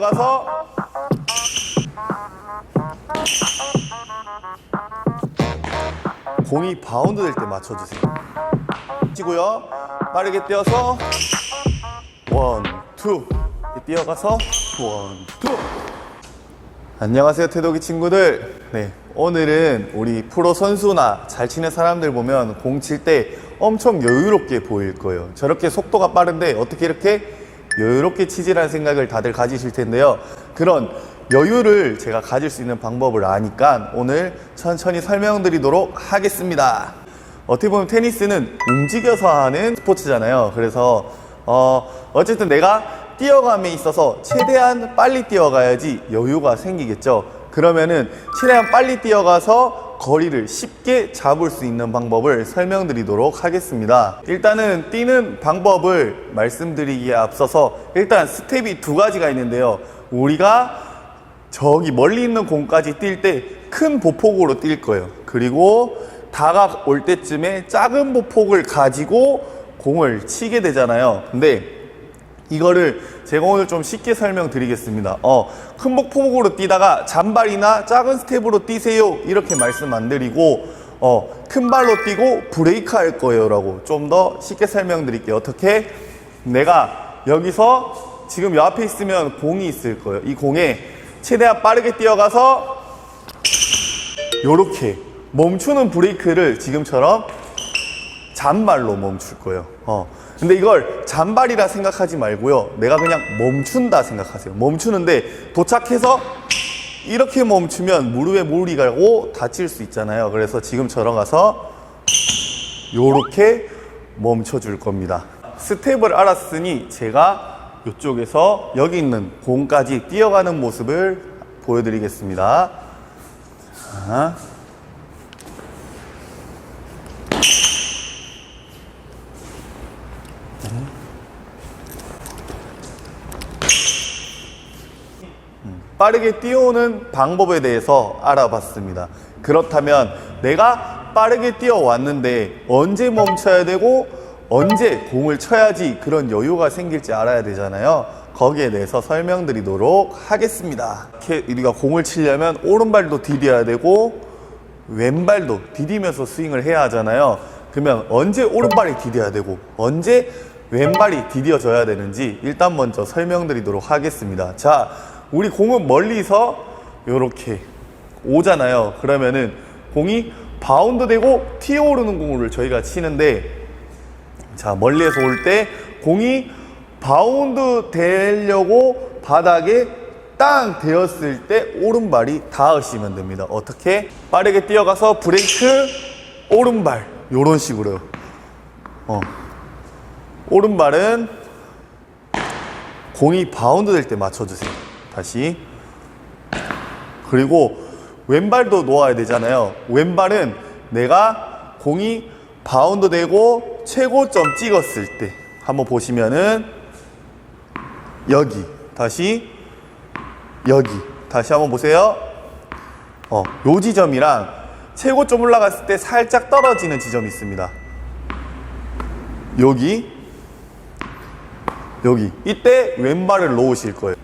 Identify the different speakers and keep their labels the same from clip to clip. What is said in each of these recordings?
Speaker 1: 가서 공이 바운드 될 때 맞춰주세요. 치고요. 빠르게 뛰어서 원, 투. 뛰어가서 원, 투. 안녕하세요, 태도기 친구들. 네, 오늘은 우리 프로 선수나 잘 치는 사람들 보면 공 칠 때 엄청 여유롭게 보일 거예요. 저렇게 속도가 빠른데 어떻게 이렇게 여유롭게 치지라는 생각을 다들 가지실 텐데요. 그런 여유를 제가 가질 수 있는 방법을 아니까 오늘 천천히 설명드리도록 하겠습니다. 어떻게 보면 테니스는 움직여서 하는 스포츠잖아요. 그래서 어 어쨌든 내가 뛰어감에 있어서 최대한 빨리 뛰어가야지 여유가 생기겠죠. 그러면은 최대한 빨리 뛰어가서 거리를 쉽게 잡을 수 있는 방법을 설명드리도록 하겠습니다. 일단은 뛰는 방법을 말씀드리기에 앞서서 일단 스텝이 두 가지가 있는데요. 우리가 저기 멀리 있는 공까지 뛸 때 큰 보폭으로 뛸 거예요. 그리고 다가올 때쯤에 작은 보폭을 가지고 공을 치게 되잖아요. 근데 이거를 제가 오늘 좀 쉽게 설명드리겠습니다. 어, 큰 보폭으로 뛰다가 잔발이나 작은 스텝으로 뛰세요. 이렇게 말씀 안 드리고, 어, 큰 발로 뛰고 브레이크 할 거예요. 라고 좀 더 쉽게 설명드릴게요. 어떻게? 내가 여기서 지금 요 앞에 있으면 공이 있을 거예요. 이 공에 최대한 빠르게 뛰어가서 요렇게 멈추는 브레이크를 지금처럼 잔발로 멈출 거예요. 어. 근데 이걸 잔발이라 생각하지 말고요. 내가 그냥 멈춘다 생각하세요. 멈추는데 도착해서 이렇게 멈추면 무릎에 무리 가고 다칠 수 있잖아요. 그래서 지금처럼 가서 요렇게 멈춰 줄 겁니다. 스텝을 알았으니 제가 이쪽에서 여기 있는 공까지 뛰어가는 모습을 보여드리겠습니다. 자. 빠르게 뛰어오는 방법에 대해서 알아봤습니다. 그렇다면 내가 빠르게 뛰어왔는데 언제 멈춰야 되고 언제 공을 쳐야지 그런 여유가 생길지 알아야 되잖아요. 거기에 대해서 설명드리도록 하겠습니다. 이렇게 우리가 공을 치려면 오른발도 디뎌야 되고 왼발도 디디면서 스윙을 해야 하잖아요. 그러면 언제 오른발이 디뎌야 되고 언제 왼발이 디뎌져야 되는지 일단 먼저 설명드리도록 하겠습니다. 자, 우리 공은 멀리서 이렇게 오잖아요. 그러면은 공이 바운드 되고 튀어오르는 공을 저희가 치는데 자, 멀리에서 올 때 공이 바운드 되려고 바닥에 땅 되었을 때 오른발이 닿으시면 됩니다. 어떻게? 빠르게 뛰어가서 브레이크, 오른발. 요런 식으로요. 어. 오른발은 공이 바운드 될 때 맞춰주세요. 다시. 그리고 왼발도 놓아야 되잖아요. 왼발은 내가 공이 바운드 되고 최고점 찍었을 때 한번 보시면은 여기 다시 여기 다시 한번 보세요. 어, 요 지점이랑 최고점 올라갔을 때 살짝 떨어지는 지점이 있습니다. 여기 여기 이때 왼발을 놓으실 거예요.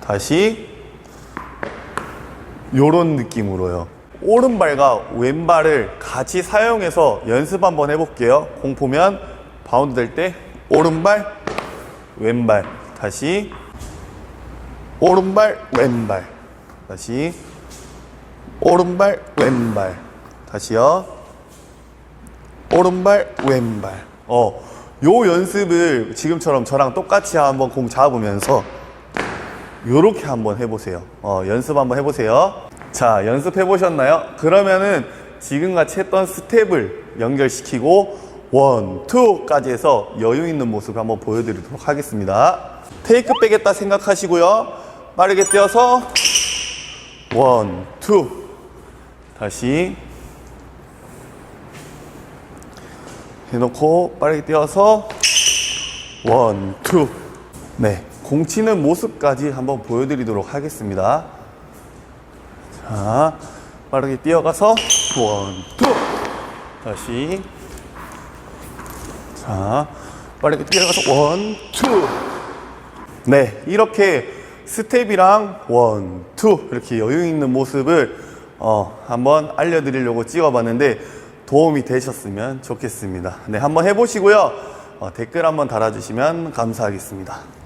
Speaker 1: 다시 요런 느낌으로요. 오른발과 왼발을 같이 사용해서 연습 한번 해볼게요. 공 보면 바운드 될 때 오른발, 왼발. 다시 오른발, 왼발. 다시 오른발, 왼발. 다시요. 오른발, 왼발. 어, 요 연습을 지금처럼 저랑 똑같이 한번 공 잡으면서 요렇게 한번 해보세요. 어, 연습 한번 해보세요. 자, 연습해 보셨나요? 그러면은 지금같이 했던 스텝을 연결시키고 원, 투까지 해서 여유 있는 모습 한번 보여드리도록 하겠습니다. 테이크 빼겠다 생각하시고요. 빠르게 뛰어서 원, 투. 다시 해놓고 빠르게 뛰어서 원, 투. 네, 공 치는 모습까지 한번 보여드리도록 하겠습니다. 자, 빠르게 뛰어가서 원, 투. 다시. 자, 빠르게 뛰어가서 원, 투. 네, 이렇게 스텝이랑 원, 투 이렇게 여유 있는 모습을 어, 한번 알려드리려고 찍어봤는데 도움이 되셨으면 좋겠습니다. 네, 한번 해보시고요. 어, 댓글 한번 달아주시면 감사하겠습니다.